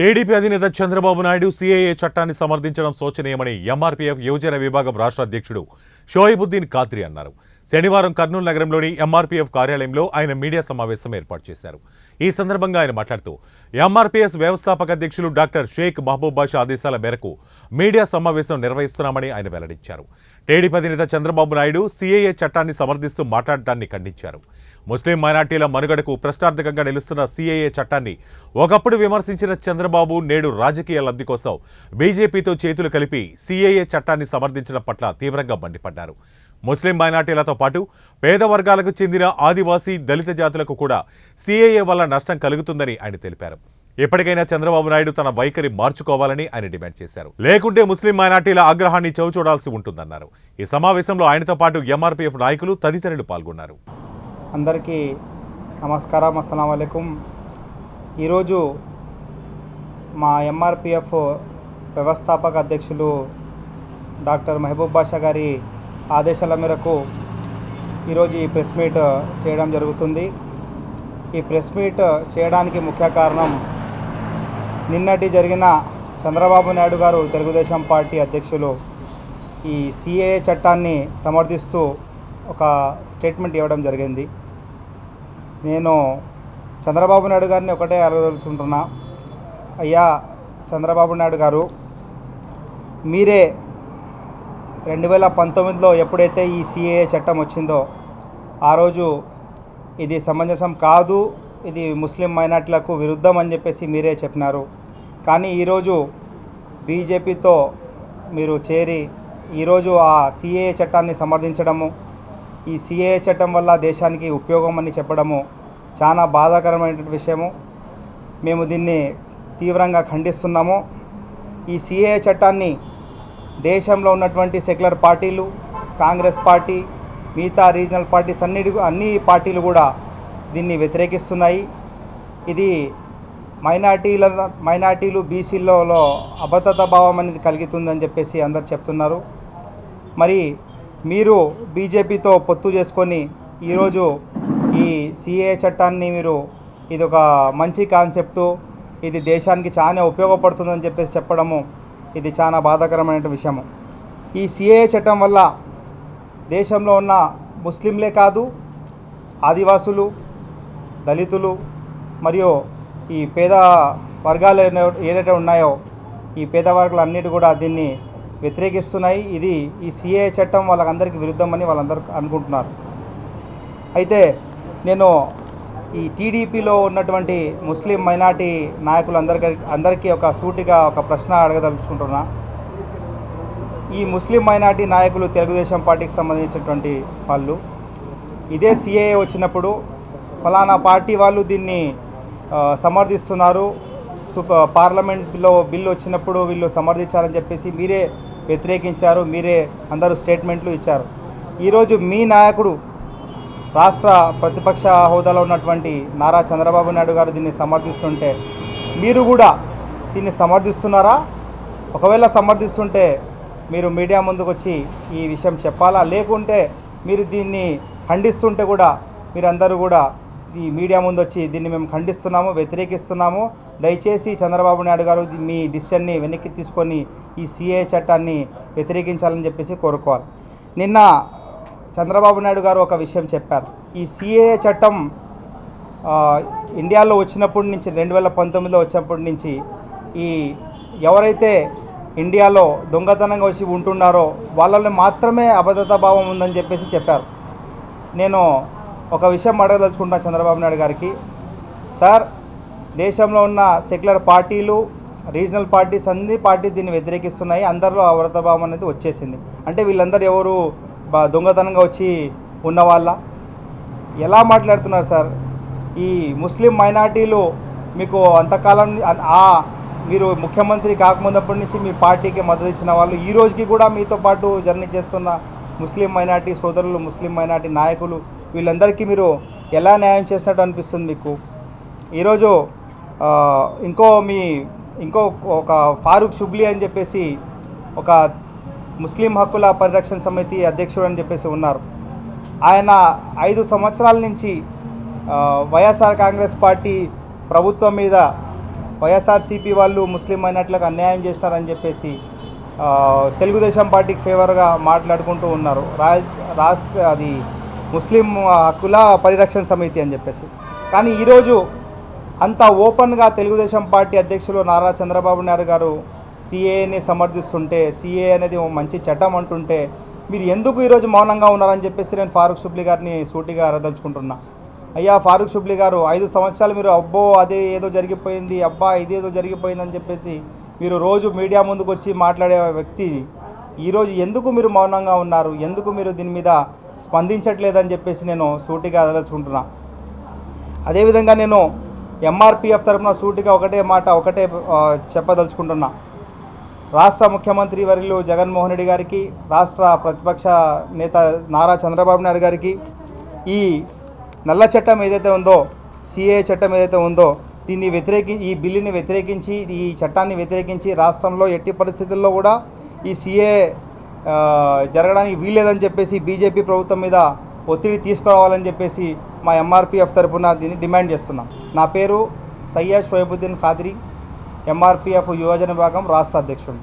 TDP అధినేత Chandrababu Naidu CAA చట్టాన్ని సమర్థించడం శోచనీయమని MRPF యువజన విభాగం రాష్ట్ర అధ్యక్షుడు షోయిబుద్దీన్ ఖాద్రి అన్నారు. శనివారం కర్నూలు నగరంలోని ఎంఆర్పీఎఫ్ కార్యాలయంలో ఆయన మీడియా సమావేశం ఏర్పాటు చేశారు. ఈ సందర్భంగా ఆయన మాట్లాడుతూ ఎంఆర్పీఎస్ వ్యవస్థాపక అధ్యక్షులు డాక్టర్ షేక్ మహబూబ్ బాషా ఆదేశాల మేరకు మీడియా సమావేశం నిర్వహిస్తున్నామని ఆయన వెల్లడించారు. టీడీపీ అధినేత చంద్రబాబు నాయుడు సీఏఏ చట్టాన్ని సమర్థిస్తూ మాట్లాడటాన్ని ఖండించారు. ముస్లిం మైనార్టీల మనుగడకు ప్రశ్నార్థకంగా నిలుస్తున్న సీఏఏ చట్టాన్ని ఒకప్పుడు విమర్శించిన చంద్రబాబు నేడు రాజకీయ లబ్ధి కోసం బీజేపీతో చేతులు కలిపి సీఏఏ చట్టాన్ని సమర్థించడం పట్ల తీవ్రంగా మండిపడ్డారు. ముస్లిం మైనార్టీలతో పాటు పేద వర్గాలకు చెందిన ఆదివాసీ దళిత జాతులకు కూడా సీఏఏ వల్ల నష్టం కలుగుతుందని ఆయన తెలిపారు. ఎప్పటికైనా చంద్రబాబు నాయుడు తన వైఖరి మార్చుకోవాలని ఆయన డిమాండ్ చేశారు. లేకుంటే ముస్లిం మైనార్టీల ఆగ్రహాన్ని చవిచూడాల్సి ఉంటుందన్నారు. ఈ సమావేశంలో ఆయనతో పాటు ఎంఆర్పీఎఫ్ నాయకులు తదితరులు పాల్గొన్నారు. అందరికీ నమస్కారం. అస్సలం అయికం ఈరోజు మా ఎంఆర్పిఎఫ్ వ్యవస్థాపక అధ్యక్షులు డాక్టర్ మహబూబ్ బాషా గారి ఆదేశాల మేరకు ఈరోజు ఈ ప్రెస్ మీట్ చేయడం జరుగుతుంది. ఈ ప్రెస్ మీట్ చేయడానికి ముఖ్య కారణం నిన్నటి జరిగిన చంద్రబాబు నాయుడు గారు తెలుగుదేశం పార్టీ అధ్యక్షులు ఈ సిఏఏ చట్టాన్ని సమర్థిస్తూ ఒక స్టేట్మెంట్ ఇవ్వడం జరిగింది. నేను చంద్రబాబు నాయుడు గారిని ఒకటే అడగదలుచుకుంటున్నా అయ్యా చంద్రబాబు నాయుడు గారు మీరే రెండు వేల పంతొమ్మిదిలో ఎప్పుడైతే ఈ సిఏఏ చట్టం వచ్చిందో ఆ రోజు ఇది సమంజసం కాదు ఇది ముస్లిం మైనార్టీలకు విరుద్ధం అని చెప్పేసి మీరే చెప్పినారు. కానీ ఈరోజు బీజేపీతో మీరు చేరి ఈరోజు ఆ సిఏఏ చట్టాన్ని సమర్థించడము ఈ సిఏఏ చట్టం వల్ల దేశానికి ఉపయోగం అని చెప్పడము చాలా బాధాకరమైన విషయము. మేము దీన్ని తీవ్రంగా ఖండిస్తున్నాము. ఈ సిఏఏ చట్టాన్ని దేశంలో ఉన్నటువంటి సెక్యులర్ పార్టీలు కాంగ్రెస్ పార్టీ మిగతా రీజనల్ పార్టీస్ అన్నిటి అన్ని పార్టీలు కూడా దీన్ని వ్యతిరేకిస్తున్నాయి. ఇది మైనార్టీల మైనార్టీలు బీసీలలో అభద్రత భావం అనేది కలుగుతుందని చెప్పేసి అందరు చెప్తున్నారు. మరి మీరు బీజేపీతో పొత్తు చేసుకొని ఈరోజు ఈ సిఏ చట్టాన్ని మీరు ఇది ఒక మంచి కాన్సెప్టు ఇది దేశానికి చాలా ఉపయోగపడుతుందని చెప్పేసి చెప్పడము ఇది చాలా బాధాకరమైన విషయము. ఈ సిఏ చట్టం వల్ల దేశంలో ఉన్న ముస్లింలే కాదు ఆదివాసులు దళితులు మరియు ఈ పేద వర్గాలు ఏదైతే ఉన్నాయో ఈ పేద వర్గాలన్నిటి కూడా దీన్ని వ్యతిరేకిస్తున్నాయి. ఇది ఈ సిఏ చట్టం వాళ్ళందరికీ విరుద్ధమని వాళ్ళందరూ అనుకుంటున్నారు. అయితే నేను ఈ టీడీపీలో ఉన్నటువంటి ముస్లిం మైనార్టీ నాయకులందరికీ అందరికీ ఒక సూటిగా ఒక ప్రశ్న అడగదలుచుకుంటున్నా. ఈ ముస్లిం మైనార్టీ నాయకులు తెలుగుదేశం పార్టీకి సంబంధించినటువంటి వాళ్ళు ఇదే సిఏఏ వచ్చినప్పుడు ఫలానా పార్టీ వాళ్ళు దీన్ని సమర్థిస్తున్నారు. పార్లమెంట్లో బిల్లు వచ్చినప్పుడు వీళ్ళు సమర్థించారని చెప్పేసి మీరే వ్యతిరేకించారు మీరే అందరూ స్టేట్మెంట్లు ఇచ్చారు. ఈరోజు మీ నాయకుడు రాష్ట్ర ప్రతిపక్ష హోదాలో ఉన్నటువంటి నారా చంద్రబాబు నాయుడు గారు దీన్ని సమర్థిస్తుంటే మీరు కూడా దీన్ని సమర్థిస్తున్నారా? ఒకవేళ సమర్థిస్తుంటే మీరు మీడియా ముందుకు వచ్చి ఈ విషయం చెప్పాలా? లేకుంటే మీరు దీన్ని ఖండిస్తుంటే కూడా మీరందరూ కూడా ఈ మీడియా ముందు వచ్చి దీన్ని మేము ఖండిస్తున్నాము వ్యతిరేకిస్తున్నాము. దయచేసి చంద్రబాబు నాయుడు గారు మీ డిసిషన్ని వెనక్కి తీసుకొని ఈ సిఏ చట్టాన్ని వ్యతిరేకించాలని చెప్పేసి కోరుకోవాలి. నిన్న చంద్రబాబు నాయుడు గారు ఒక విషయం చెప్పారు. ఈ సిఏ చట్టం ఇండియాలో వచ్చినప్పటి నుంచి రెండు వేల పంతొమ్మిదిలో వచ్చినప్పటి నుంచి ఈ ఎవరైతే ఇండియాలో దొంగతనంగా వచ్చి ఉంటున్నారో వాళ్ళని మాత్రమే అభద్రతా భావం ఉందని చెప్పేసి చెప్పారు. నేను ఒక విషయం అడగదలుచుకుంటున్నా చంద్రబాబు నాయుడు గారికి. సార్ దేశంలో ఉన్న సెక్యులర్ పార్టీలు రీజనల్ పార్టీస్ అన్ని పార్టీస్ దీన్ని వ్యతిరేకిస్తున్నాయి. అందరిలో అవ్రతభావం అనేది వచ్చేసింది. అంటే వీళ్ళందరూ ఎవరు దొంగతనంగా వచ్చి ఉన్నవాళ్ళ? ఎలా మాట్లాడుతున్నారు సార్? ఈ ముస్లిం మైనార్టీలు మీకు అంతకాలం ఆ మీరు ముఖ్యమంత్రి కాకముందప్పటి నుంచి మీ పార్టీకి మద్దతు ఇచ్చిన వాళ్ళు ఈ రోజుకి కూడా మీతో పాటు జర్నీ చేస్తున్న ముస్లిం మైనార్టీ సోదరులు ముస్లిం మైనార్టీ నాయకులు వీళ్ళందరికీ మీరు ఎలా న్యాయం చేసినట్టు అనిపిస్తుంది మీకు? ఈరోజు ఇంకో మీ ఇంకో ఒక ఫారూక్ షుబ్లీ అని చెప్పేసి ఒక ముస్లిం హక్కుల పరిరక్షణ సమితి అధ్యక్షుడు అని చెప్పేసి ఉన్నారు. ఆయన ఐదు సంవత్సరాల నుంచి వైఎస్ఆర్ కాంగ్రెస్ పార్టీ ప్రభుత్వం మీద వైఎస్ఆర్సీపీ వాళ్ళు ముస్లిం మైనార్టీలకు అన్యాయం చేస్తారని చెప్పేసి తెలుగుదేశం పార్టీకి ఫేవర్గా మాట్లాడుకుంటూ ఉన్నారు. రాయల్ రాష్ట్ర అది ముస్లిం హక్కుల పరిరక్షణ సమితి అని చెప్పేసి. కానీ ఈరోజు అంత ఓపెన్గా తెలుగుదేశం పార్టీ అధ్యక్షులు నారా చంద్రబాబు నాయుడు గారు సిఏని సమర్థిస్తుంటే సిఏ అనేది మంచి చట్టం అంటుంటే మీరు ఎందుకు ఈరోజు మౌనంగా ఉన్నారని చెప్పేసి నేను ఫారూక్ షుబ్లీ గారిని సూటిగా అరదలుచుకుంటున్నా. అయ్యా ఫారూక్ షుబ్లీ గారు ఐదు సంవత్సరాలు మీరు అబ్బో అదే ఏదో జరిగిపోయింది అబ్బా ఇదేదో జరిగిపోయిందని చెప్పేసి మీరు రోజు మీడియా ముందుకు వచ్చి మాట్లాడే వ్యక్తి. ఈరోజు ఎందుకు మీరు మౌనంగా ఉన్నారు? ఎందుకు మీరు దీని మీద స్పందించట్లేదని చెప్పేసి నేను సూటిగా అదలుచుకుంటున్నా అదేవిధంగా నేను ఎంఆర్పిఎఫ్ తరఫున సూటిగా ఒకటే మాట ఒకటే చెప్పదలుచుకుంటున్నా. రాష్ట్ర ముఖ్యమంత్రి వర్యులు జగన్మోహన్ రెడ్డి గారికి రాష్ట్ర ప్రతిపక్ష నేత నారా చంద్రబాబు నాయుడు గారికి ఈ నల్ల చట్టం ఏదైతే ఉందో సిఏ చట్టం ఏదైతే ఉందో దీన్ని వ్యతిరేకి ఈ బిల్లుని వ్యతిరేకించి ఈ చట్టాన్ని వ్యతిరేకించి రాష్ట్రంలో ఎట్టి పరిస్థితుల్లో కూడా ఈ సిఏ జరగడానికి వీల్లేదని చెప్పేసి బీజేపీ ప్రభుత్వం మీద ఒత్తిడి తీసుకురావాలని చెప్పేసి మా ఎంఆర్పిఎఫ్ తరఫున దీన్ని డిమాండ్ చేస్తున్నాం. నా పేరు సయ్యాద్ షోయబుద్దీన్ ఖాద్రి ఎంఆర్పిఎఫ్ యువజన విభాగం రాష్ట్ర అధ్యక్షుడు.